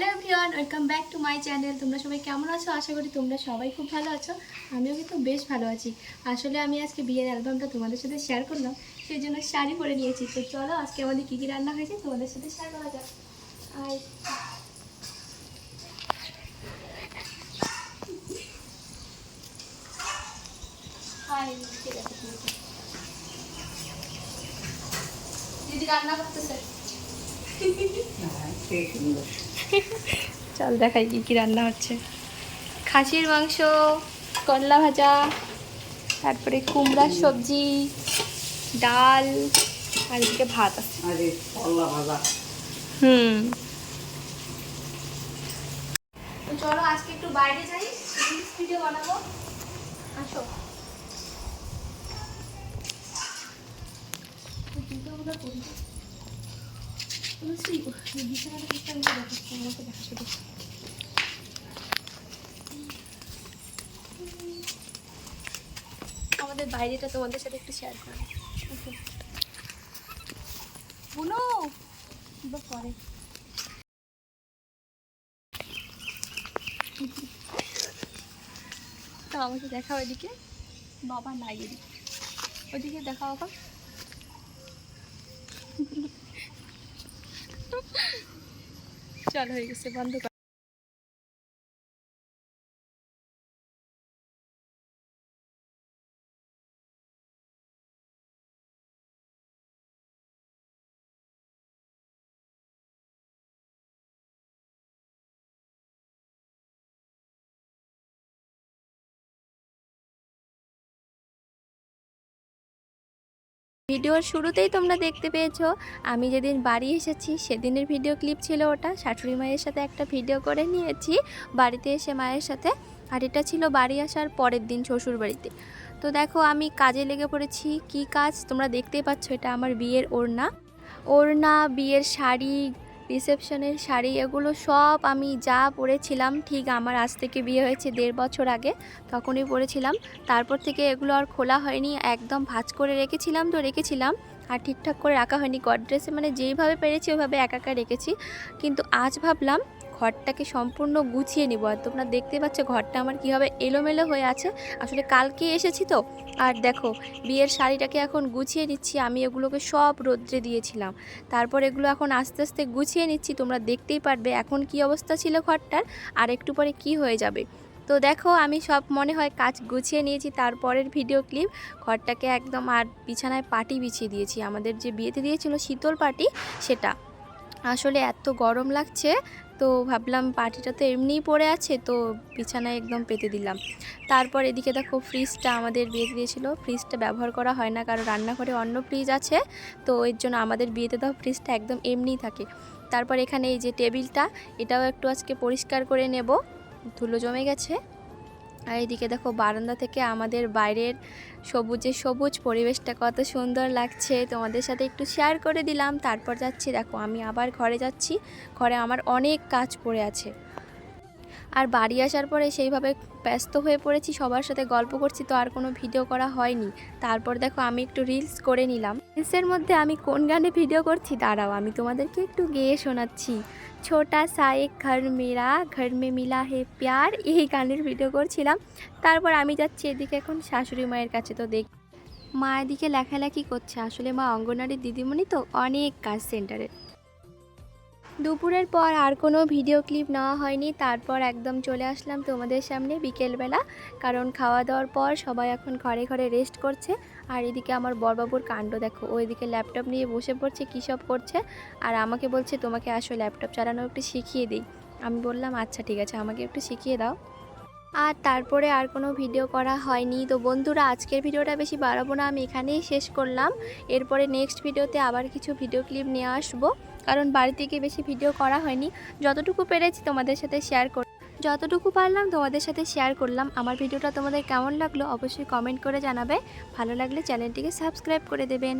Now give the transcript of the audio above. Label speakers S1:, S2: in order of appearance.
S1: Hello everyone, welcome back to my channel. তোমরা সবাই কেমন আছো? আশা করি তোমরা সবাই খুব ভালো আছো। আমিও কিন্তু বেশ ভালো আছি। আসলে আমি আজকে বিয়ের অ্যালবামটা তোমাদের সাথে শেয়ার করলাম, সেই জন্য শাড়ি পরে নিয়েছি। তো চলো, আজকে আমাদের কী কী রান্না হয়েছে তোমাদের সাথে শেয়ার করা যাক। আর দিদি রান্না করতেছে। চল দেখাই কি কি রান্না হচ্ছে। খাসির মাংস করলা ভাজা তারপরে কুমড়ার সবজি ডাল আর এদিকে ভাত আছে।
S2: আরে করলা ভাজা।
S1: হুম। তো চলো আজকে একটু বাইরে যাই ভিডিও বানাবো। আসো। তো জুতোগুলো আমাদের বাইরেটা তোমাদের সাথে একটু শেয়ার করি। বুনো পরে। তো আমাকে দেখাও এদিকে, বাবা নাই ওদিকে দেখাও আবার। চল হয়ে গেছে বন্ধ ভিডিওর শুরুতেই তোমরা দেখতে পেয়েছ, আমি যেদিন বাড়ি এসেছি সেদিনের ভিডিও ক্লিপ ছিল ওটা। শাশুড়ি মায়ের সাথে একটা ভিডিও করে নিয়েছি বাড়িতে এসে মায়ের সাথে। আর এটা ছিল বাড়ি আসার পরের দিন শ্বশুর বাড়িতে তো দেখো আমি কাজে লেগে পড়েছি। কি কাজ? তোমরা দেখতেই পাচ্ছ এটা আমার বিয়ের ওড়না। ওড়না, বিয়ের শাড়ি রিসেপশনের শাড়ি, এগুলো সব আমি যা পরেছিলাম, ঠিক আমার আজ থেকে বিয়ে হয়েছে দেড় বছর আগে, তখনই পরেছিলাম। তারপর থেকে এগুলো আর খোলা হয়নি, একদম ভাঁজ করে রেখেছিলাম তো রেখেছিলাম। আর ঠিকঠাক করে রাখা হয়নি। গডরেসে মানে যেইভাবে পেরেছি ওইভাবে একা একা রেখেছি। কিন্তু আজ ভাবলাম ঘরটাকে সম্পূর্ণ গুছিয়ে নিব। আর তোমরা দেখতে পাচ্ছ ঘরটা আমার কীভাবে এলোমেলো হয়ে আছে। আসলে কালকে এসেছি তো। আর দেখো, বিয়ের শাড়িটাকে এখন গুছিয়ে নিচ্ছি। আমি এগুলোকে সব রোদ্রে দিয়েছিলাম। তারপর এগুলো এখন আস্তে আস্তে গুছিয়ে নিচ্ছি। তোমরা দেখতেই পারবে এখন কি অবস্থা ছিল ঘরটার। আর একটু পরে কি হয়ে যাবে। তো দেখো, আমি সব মনে হয় কাজ গুছিয়ে নিয়েছি, তারপরের ভিডিও ক্লিপ ঘরটাকে একদম আর বিছানায় পাটি বিছিয়ে দিয়েছি। আমাদের যে বিয়েতে দিয়েছিল শীতল পাটি, সেটা। আসলে এত গরম লাগছে, তো ভাবলাম পাটিটা তো এমনিই পড়ে আছে, তো বিছানায় একদম পেতে দিলাম। তারপর এদিকে দেখো ফ্রিজটা আমাদের বিয়েতে দিয়েছিল। ফ্রিজটা ব্যবহার করা হয় না, কারণ রান্নাঘরে অন্য ফ্রিজ আছে, তো এর জন্য আমাদের বিয়েতে দাও ফ্রিজটা একদম এমনিই থাকে। তারপর এখানে এই যে টেবিলটা এটাও একটু আজকে পরিষ্কার করে নেব। ধুলো জমে গেছে। আর এদিকে দেখো বারান্দা থেকে আমাদের বাইরের সবুজে সবুজ পরিবেশটা কত সুন্দর লাগছে। তোমাদের সাথে একটু শেয়ার করে দিলাম। তারপর যাচ্ছি, দেখো আমি আবার ঘরে যাচ্ছি। ঘরে আমার অনেক কাজ পড়ে আছে। আর বাড়ি আসার পরে সেইভাবে ব্যস্ত হয়ে পড়েছি, সবার সাথে গল্প করছি, তো আর কোনো ভিডিও করা হয়নি। তারপর দেখো আমি একটু রিলস করে নিলাম। রিলসের মধ্যে আমি কোন গানে ভিডিও করছি? দাঁড়াও, আমি তোমাদেরকে একটু গেয়ে শোনাচ্ছি। ছোটা সা এক ঘর মেরা, ঘর মে মিলা হে প্যার, এই গানের ভিডিও করছিলাম। তারপর আমি যাচ্ছি এদিকে এখন শাশুড়ি মায়ের কাছে, তো দেখ মা এদিকে লেখালেখি করছে। আসলে মা অঙ্গনারী দিদিমণি তো অনেক কাজ সেন্টারে দুপুরের পর আর কোনো ভিডিও ক্লিপ নেওয়া হয়নি। তারপর একদম চলে আসলাম তোমাদের সামনে বিকেলবেলা। কারণ খাওয়া দাওয়ার পর সবাই এখন ঘরে ঘরে রেস্ট করছে। আর এদিকে আমার বরবাবুর কাণ্ড দেখো। ওইদিকে ল্যাপটপ নিয়ে বসে পড়ছে, কী সব করছে। আর আমাকে বলছে, তোমাকে আসো ল্যাপটপ চালানো একটু শিখিয়ে দিই। আমি বললাম আচ্ছা ঠিক আছে, আমাকে একটু শিখিয়ে দাও। আর তারপরে আর কোনো ভিডিও করা হয়নি। তো বন্ধুরা, আজকের ভিডিওটা বেশি বাড়াবো না, আমি এখানেই শেষ করলাম। এরপরে নেক্সট ভিডিওতে আবার কিছু ভিডিও ক্লিপ নিয়ে আসব। কারণ বাড়ি থেকে বেশি ভিডিও করা হয়নি। যতটুকু পেরেছি তোমাদের সাথে শেয়ার কর যতটুকু পারলাম তোমাদের সাথে শেয়ার করলাম। আমার ভিডিওটা তোমাদের কেমন লাগল অবশ্যই কমেন্ট করে জানাবে। ভালো লাগলে চ্যানেলটিকে সাবস্ক্রাইব করে দেবেন।